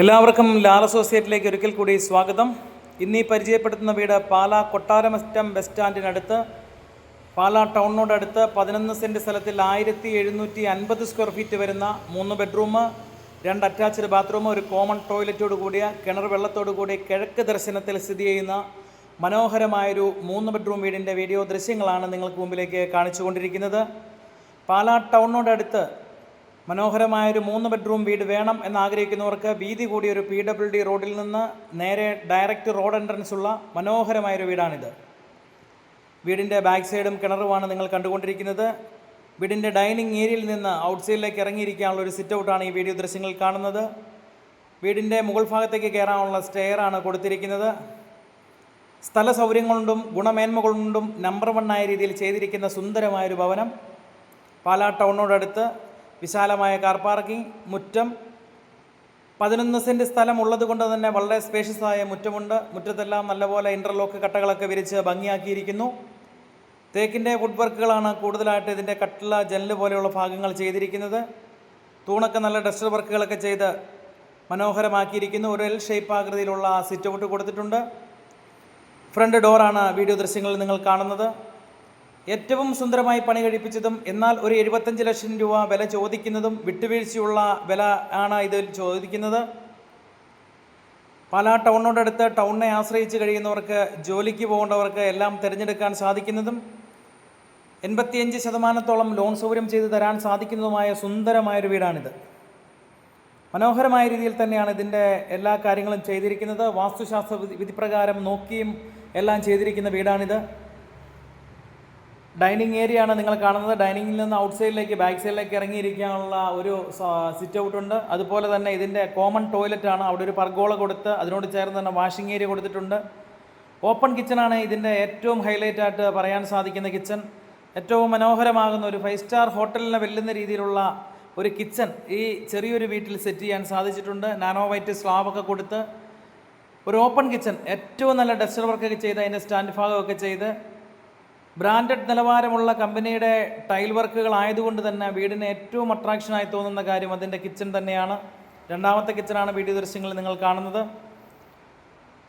എല്ലാവർക്കും ലാൽ അസോസിയേറ്റിലേക്ക് ഒരിക്കൽ കൂടി സ്വാഗതം. ഇന്നീ പരിചയപ്പെടുത്തുന്ന വീട് പാലാ കൊട്ടാരമറ്റം ബസ് സ്റ്റാൻഡിനടുത്ത് പാലാ ടൗണിനോടടുത്ത് പതിനൊന്ന് സെന്റ് സ്ഥലത്തിൽ ആയിരത്തി എഴുന്നൂറ്റി അൻപത് സ്ക്വയർ ഫീറ്റ് വരുന്ന മൂന്ന് ബെഡ്റൂം രണ്ട് അറ്റാച്ച്ഡ് ബാത്റൂം ഒരു കോമൺ ടോയ്ലറ്റോട് കൂടിയ കിണർ വെള്ളത്തോടു കൂടി കിഴക്ക് ദർശനത്തിൽ സ്ഥിതി ചെയ്യുന്ന മനോഹരമായൊരു മൂന്ന് ബെഡ്റൂം വീടിന്റെ വീഡിയോ ദൃശ്യങ്ങളാണ് നിങ്ങൾക്ക് മുമ്പിലേക്ക് കാണിച്ചുകൊണ്ടിരിക്കുന്നത്. പാലാ ടൗണിനോടടുത്ത് മനോഹരമായൊരു മൂന്ന് ബെഡ്റൂം വീട് വേണം എന്നാഗ്രഹിക്കുന്നവർക്ക് വീതി കൂടിയ ഒരു പി ഡബ്ല്യു ഡി റോഡിൽ നിന്ന് നേരെ ഡയറക്റ്റ് റോഡ് എൻട്രൻസ് ഉള്ള മനോഹരമായൊരു വീടാണിത്. വീടിന്റെ ബാക്ക് സൈഡും കിണറുമാണ് നിങ്ങൾ കണ്ടുകൊണ്ടിരിക്കുന്നത്. വീടിന്റെ ഡൈനിങ് ഏരിയയിൽ നിന്ന് ഔട്ട്സൈഡിലേക്ക് ഇറങ്ങിയിരിക്കാനുള്ള ഒരു സിറ്റ് ഔട്ടാണ് ഈ വീഡിയോ ദൃശ്യങ്ങൾ കാണുന്നത്. വീടിന്റെ മുകൾ ഭാഗത്തേക്ക് കയറാനുള്ള സ്റ്റെയറാണ് കൊടുത്തിരിക്കുന്നത്. സ്ഥല സൗകര്യങ്ങളുണ്ടും ഗുണമേന്മ കൊണ്ടും നമ്പർ വണ്ണായ രീതിയിൽ ചെയ്തിരിക്കുന്ന സുന്ദരമായൊരു ഭവനം. പാലാ ടൗണിനോടടുത്ത് വിശാലമായ കാർ പാർക്കിംഗ് മുറ്റം. പതിനൊന്ന് സെന്റ് സ്ഥലം ഉള്ളത് കൊണ്ട് തന്നെ വളരെ സ്പേഷ്യസ് ആയ മുറ്റമുണ്ട്. മുറ്റത്തെല്ലാം നല്ലപോലെ ഇന്റർലോക്ക് കട്ടകളൊക്കെ വിരിച്ച് ഭംഗിയാക്കിയിരിക്കുന്നു. തേക്കിന്റെ വുഡ് വർക്കുകളാണ് കൂടുതലായിട്ട് ഇതിന്റെ കട്ടില ജനൽ പോലെയുള്ള ഭാഗങ്ങൾ ചെയ്തിരിക്കുന്നത്. തൂണൊക്കെ നല്ല ഡസ്റ്റർ വർക്കുകളൊക്കെ ചെയ്ത് മനോഹരമാക്കിയിരിക്കുന്നു. ഒരു എൽ ഷേപ്പ് ആകൃതിയിലുള്ള സിറ്റ് ഔട്ട് കൊടുത്തിട്ടുണ്ട്. ഫ്രണ്ട് ഡോറാണ് വീഡിയോ ദൃശ്യങ്ങളിൽ നിങ്ങൾ കാണുന്നത്. ഏറ്റവും സുന്ദരമായി പണി കഴിപ്പിച്ചതും എന്നാൽ ഒരു എഴുപത്തഞ്ച് ലക്ഷം രൂപ വില ചോദിക്കുന്നതും വിട്ടുവീഴ്ചയുള്ള വില ആണ് ഇതിൽ ചോദിക്കുന്നത്. പാലാ ടൗണിനോടടുത്ത് ടൗണിനെ ആശ്രയിച്ച് കഴിയുന്നവർക്ക് ജോലിക്ക് പോകേണ്ടവർക്ക് എല്ലാം തിരഞ്ഞെടുക്കാൻ സാധിക്കുന്നതും എൺപത്തിയഞ്ച് ശതമാനത്തോളം ലോൺ സൗകര്യം ചെയ്തു തരാൻ സാധിക്കുന്നതുമായ സുന്ദരമായൊരു വീടാണിത്. മനോഹരമായ രീതിയിൽ തന്നെയാണ് ഇതിന്റെ എല്ലാ കാര്യങ്ങളും ചെയ്തിരിക്കുന്നത്. വാസ്തുശാസ്ത്ര വിധിപ്രകാരം നോക്കിയും എല്ലാം ചെയ്തിരിക്കുന്ന വീടാണിത്. ഡൈനിങ് ഏരിയ ആണ് നിങ്ങൾ കാണുന്നത്. ഡൈനിങ്ങിൽ നിന്ന് ഔട്ട് സൈഡിലേക്ക് ബാക്ക് സൈഡിലേക്ക് ഇറങ്ങിയിരിക്കാനുള്ള ഒരു സിറ്റ് ഔട്ട് ഉണ്ട്. അതുപോലെ തന്നെ ഇതിന്റെ കോമൺ ടോയ്ലറ്റ് ആണ്. അവിടെ ഒരു പർഗോള കൊടുത്ത് അതിനോട് ചേർന്ന് തന്നെ വാഷിംഗ് ഏരിയ കൊടുത്തിട്ടുണ്ട്. ഓപ്പൺ കിച്ചണാണ് ഇതിന്റെ ഏറ്റവും ഹൈലൈറ്റ് ആയിട്ട് പറയാൻ സാധിക്കുന്ന കിച്ചൺ. ഏറ്റവും മനോഹരമാകുന്ന ഒരു ഫൈവ് സ്റ്റാർ ഹോട്ടലിനെ വെല്ലുന്ന രീതിയിലുള്ള ഒരു കിച്ചൺ ഈ ചെറിയൊരു വീട്ടിൽ സെറ്റ് ചെയ്യാൻ സാധിച്ചിട്ടുണ്ട്. നാനോ വൈറ്റ് സ്ലാബൊക്കെ കൊടുത്ത് ഒരു ഓപ്പൺ കിച്ചൺ. ഏറ്റവും നല്ല ഡസ്റ്റർ വർക്കൊക്കെ ചെയ്ത് അതിന്റെ സ്റ്റാൻഡ് ഭാഗമൊക്കെ ചെയ്ത് ബ്രാൻഡഡ് നിലവാരമുള്ള കമ്പനിയുടെ ടൈൽ വർക്കുകൾ ആയതുകൊണ്ട് തന്നെ വീടിന് ഏറ്റവും അട്രാക്ഷനായി തോന്നുന്ന കാര്യം അതിന്റെ കിച്ചൺ തന്നെയാണ്. രണ്ടാമത്തെ കിച്ചണാണ് വീഡിയോ ദൃശ്യങ്ങളിൽ നിങ്ങൾ കാണുന്നത്.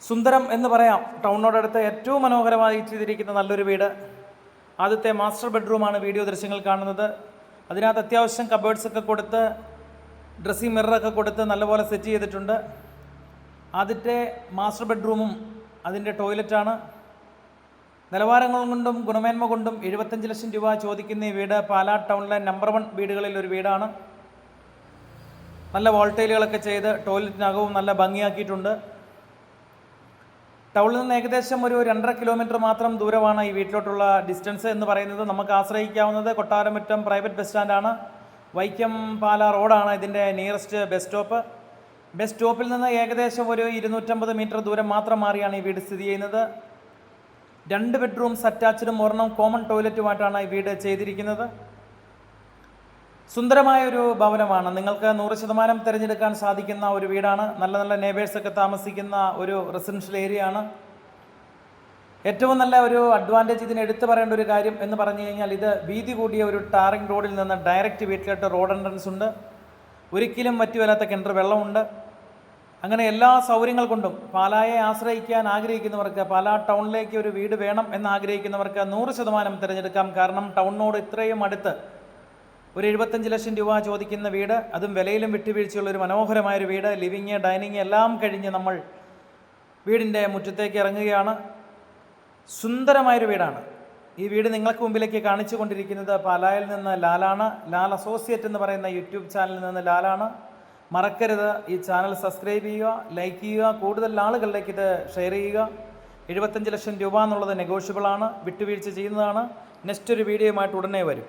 സുന്ദരം എന്ന് പറയാം ടൗണിനോടടുത്ത് ഏറ്റവും മനോഹരമായി ചെയ്തിരിക്കുന്ന നല്ലൊരു വീട്. ആദ്യത്തെ മാസ്റ്റർ ബെഡ്റൂമാണ് വീഡിയോ ദൃശ്യങ്ങൾ കാണുന്നത്. അതിനകത്ത് അത്യാവശ്യം കബേർഡ്സ് ഒക്കെ കൊടുത്ത് ഡ്രസ്സിംഗ് മിററൊക്കെ കൊടുത്ത് നല്ലപോലെ സെറ്റ് ചെയ്തിട്ടുണ്ട്. ആദ്യത്തെ മാസ്റ്റർ ബെഡ്റൂമും അതിന്റെ ടോയ്ലറ്റാണ് നിലവാരങ്ങൾ കൊണ്ടും ഗുണമേന്മ കൊണ്ടും എഴുപത്തഞ്ച് ലക്ഷം രൂപ ചോദിക്കുന്ന ഈ വീട് പാലാ ടൗണിലെ നമ്പർ വൺ വീടുകളിൽ ഒരു വീടാണ്. നല്ല വോൾട്ടൈലുകളൊക്കെ ചെയ്ത് ടോയ്ലറ്റിനകവും നല്ല ഭംഗിയാക്കിയിട്ടുണ്ട്. ടൗണിൽ നിന്ന് ഏകദേശം ഒരു രണ്ടര കിലോമീറ്റർ മാത്രം ദൂരമാണ് ഈ വീട്ടിലോട്ടുള്ള ഡിസ്റ്റൻസ് എന്ന് പറയുന്നത്. നമുക്ക് ആശ്രയിക്കാവുന്നത് കൊട്ടാരമുറ്റം പ്രൈവറ്റ് ബസ് സ്റ്റാൻഡാണ് വൈക്കം പാല റോഡാണ് ഇതിന്റെ നിയറസ്റ്റ് ബസ് സ്റ്റോപ്പ് ബസ് സ്റ്റോപ്പിൽ നിന്ന് ഏകദേശം ഒരു ഇരുന്നൂറ്റമ്പത് മീറ്റർ ദൂരം മാത്രം മാറിയാണ് ഈ വീട് സ്ഥിതി ചെയ്യുന്നത്. രണ്ട് ബെഡ്റൂംസ് അറ്റാച്ച്ഡും ഒരെണ്ണം കോമൺ ടോയ്ലറ്റുമായിട്ടാണ് ഈ വീട് ചെയ്തിരിക്കുന്നത്. സുന്ദരമായ ഒരു ഭവനമാണ്. നിങ്ങൾക്ക് നൂറ് ശതമാനം തിരഞ്ഞെടുക്കാൻ സാധിക്കുന്ന ഒരു വീടാണ്. നല്ല നല്ല നേബേഴ്സൊക്കെ താമസിക്കുന്ന ഒരു റെസിഡൻഷ്യൽ ഏരിയ ആണ്. ഏറ്റവും നല്ല ഒരു അഡ്വാന്റേജ് ഇതിന് എടുത്തു പറയേണ്ട ഒരു കാര്യം എന്ന് പറഞ്ഞു കഴിഞ്ഞാൽ ഇത് വീതി കൂടിയ ഒരു ടാറിംഗ് റോഡിൽ നിന്ന് ഡയറക്റ്റ് വീട്ടിലോട്ട് റോഡ് എൻട്രൻസ് ഉണ്ട്. ഒരിക്കലും വറ്റുവരാത്ത കിണർ വെള്ളമുണ്ട്. അങ്ങനെ എല്ലാ സൗകര്യങ്ങൾ കൊണ്ടും പാലായെ ആശ്രയിക്കാൻ ആഗ്രഹിക്കുന്നവർക്ക് പാലാ ടൗണിലേക്ക് ഒരു വീട് വേണം എന്ന് ആഗ്രഹിക്കുന്നവർക്ക് നൂറ് ശതമാനം തിരഞ്ഞെടുക്കാം. കാരണം ടൗണിനോട് ഇത്രയും അടുത്ത് ഒരു എഴുപത്തഞ്ച് ലക്ഷം രൂപ ചോദിക്കുന്ന വീട് അതും വിലയിലും വിട്ടുവീഴ്ചയുള്ള ഒരു മനോഹരമായൊരു വീട് ലിവിങ് ഡൈനിങ് എല്ലാം കഴിഞ്ഞ് നമ്മൾ വീടിന്റെ മുറ്റത്തേക്ക് ഇറങ്ങുകയാണ്. സുന്ദരമായൊരു വീടാണ്. ഈ വീട് നിങ്ങൾക്ക് മുമ്പിലേക്ക് കാണിച്ചു കൊണ്ടിരിക്കുന്നത് പാലായിൽ നിന്ന് ലാലാണ്. ലാൽ അസോസിയേറ്റ് എന്ന് പറയുന്ന യൂട്യൂബ് ചാനലിൽ നിന്ന് ലാലാണ്. മറക്കരുത്. ഈ ചാനൽ സബ്സ്ക്രൈബ് ചെയ്യുക ലൈക്ക് ചെയ്യുക കൂടുതൽ ആളുകളിലേക്ക് ഇത് ഷെയർ ചെയ്യുക. എഴുപത്തഞ്ച് ലക്ഷം രൂപ എന്നുള്ളത് നെഗോഷ്യബിളാണ് വിട്ടുവീഴ്ച ചെയ്യുന്നതാണ്. നെക്സ്റ്റ് ഒരു വീഡിയോയുമായിട്ട് ഉടനെ വരും.